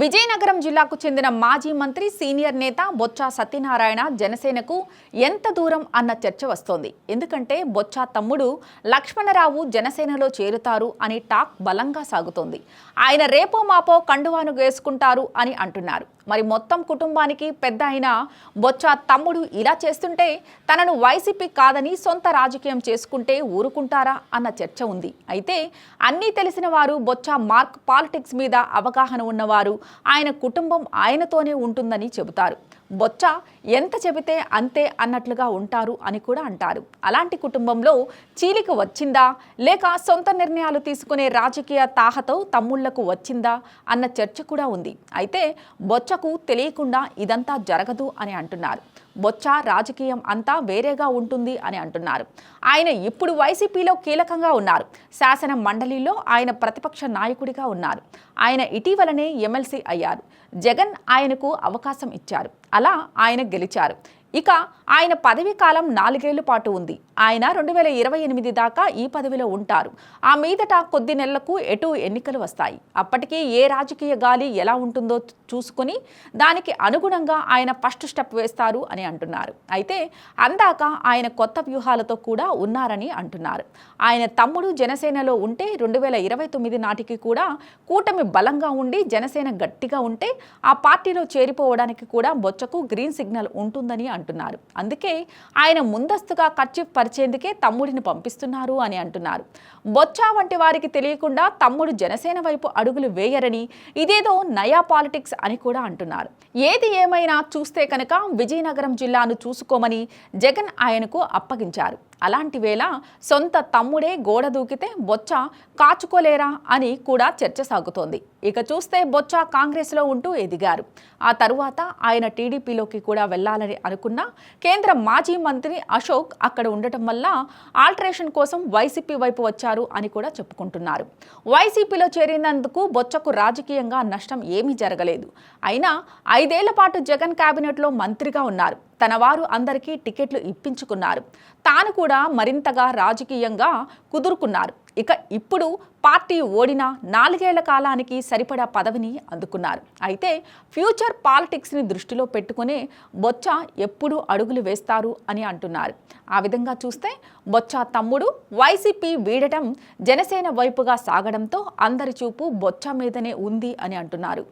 విజయనగరం జిల్లాకు చెందిన మాజీ మంత్రి సీనియర్ నేత బొత్స సత్యనారాయణ జనసేనకు ఎంత దూరం అన్న చర్చ వస్తోంది. ఎందుకంటే బొత్స తమ్ముడు లక్ష్మణరావు జనసేనలో చేరుతారు అని టాక్ బలంగా సాగుతోంది. ఆయన రేపో మాపో కండువాను వేసుకుంటారు అని అంటున్నారు. మరి మొత్తం కుటుంబానికి పెద్ద అయిన బొచ్చా తమ్ముడు ఇలా చేస్తుంటే తనను వైసీపీ కాదని సొంత రాజకీయం చేసుకుంటే ఊరుకుంటారా అన్న చర్చ ఉంది. అయితే అన్నీ తెలిసిన వారు బొచ్చా మార్క్ పాలిటిక్స్ మీద అవగాహన ఉన్నవారు. ఆయన కుటుంబం ఆయనతోనే ఉంటుందని చెబుతారు. బొచ్చ ఎంత చెబితే అంతే అన్నట్లుగా ఉంటారు అని కూడా అంటారు. అలాంటి కుటుంబంలో చీలిక వచ్చిందా? లేక సొంత నిర్ణయాలు తీసుకునే రాజకీయ తాహతో తమ్ముళ్ళకు వచ్చిందా? అన్న చర్చ కూడా ఉంది. అయితే బొచ్చకు తెలియకుండా ఇదంతా జరగదు అని అంటున్నారు. బొచ్చ రాజకీయం అంతా వేరేగా ఉంటుంది అని అంటున్నారు. ఆయన ఇప్పుడు వైసీపీలో కీలకంగా ఉన్నారు. శాసన మండలిలో ఆయన ప్రతిపక్ష నాయకుడిగా ఉన్నారు. ఆయన ఇటీవలనే ఎమ్మెల్సీ అయ్యారు. జగన్ ఆయనకు అవకాశం ఇచ్చారు. అలా ఆయన గెలిచారు. ఇక ఆయన పదవీ కాలం నాలుగేళ్ళ పాటు ఉంది. ఆయన రెండు వేల ఇరవై ఎనిమిది దాకా ఈ పదవిలో ఉంటారు. ఆ మీదట కొద్ది నెలలకు ఎటు ఎన్నికలు వస్తాయి. అప్పటికీ ఏ రాజకీయ గాలి ఎలా ఉంటుందో చూసుకుని దానికి అనుగుణంగా ఆయన ఫస్ట్ స్టెప్ వేస్తారు అని అంటున్నారు. అయితే అందాక ఆయన కొత్త వ్యూహాలతో కూడా ఉన్నారని అంటున్నారు. ఆయన తమ్ముడు జనసేనలో ఉంటే రెండు వేల ఇరవై తొమ్మిది నాటికి కూడా కూటమి బలంగా ఉండి జనసేన గట్టిగా ఉంటే ఆ పార్టీలో చేరిపోవడానికి కూడా బొచ్చకు గ్రీన్ సిగ్నల్ ఉంటుందని అంటున్నారు. అంటున్నారు. అందుకే ఆయన ముందస్తుగా ఖర్చు పరిచేందుకే తమ్ముడిని పంపిస్తున్నారు అని అంటున్నారు. బొచ్చా వంటి వారికి తెలియకుండా తమ్ముడు జనసేన వైపు అడుగులు వేయరని ఇదేదో నయా పాలిటిక్స్ అని కూడా అంటున్నారు. ఏది ఏమైనా చూస్తే కనుక విజయనగరం జిల్లాను చూసుకోమని జగన్ ఆయనకు అప్పగించారు. అలాంటి వేళ సొంత తమ్ముడే గోడ దూకితే బొచ్చ కాచుకోలేరా అని కూడా చర్చ సాగుతోంది. ఇక చూస్తే బొచ్చ కాంగ్రెస్లో ఉంటూ ఎదిగారు. ఆ తరువాత ఆయన టీడీపీలోకి కూడా వెళ్ళాలని అనుకున్న కేంద్ర మాజీ మంత్రి అశోక్ అక్కడ ఉండటం వల్ల ఆల్టరేషన్ కోసం వైసీపీ వైపు వచ్చారు అని కూడా చెప్పుకుంటున్నారు. వైసీపీలో చేరినందుకు బొచ్చకు రాజకీయంగా నష్టం ఏమీ జరగలేదు. అయినా ఐదేళ్ళ పాటు జగన్ కేబినెట్లో మంత్రిగా ఉన్నారు. తన వారు అందరికీ టికెట్లు ఇప్పించుకున్నారు. తాను కూడా మరింతగా రాజకీయంగా కుదురుకున్నారు. ఇక ఇప్పుడు పార్టీ ఓడిన నాలుగేళ్ళ కాలానికి సరిపడా పదవిని అందుకున్నారు. అయితే ఫ్యూచర్ పాలిటిక్స్ని దృష్టిలో పెట్టుకునే బొచ్చ ఎప్పుడు అడుగులు వేస్తారు అని అంటున్నారు. ఆ విధంగా చూస్తే బొచ్చ తమ్ముడు వైసీపీ వీడటం జనసేన వైపుగా సాగడంతో అందరి చూపు బొచ్చ మీదనే ఉంది అని అంటున్నారు.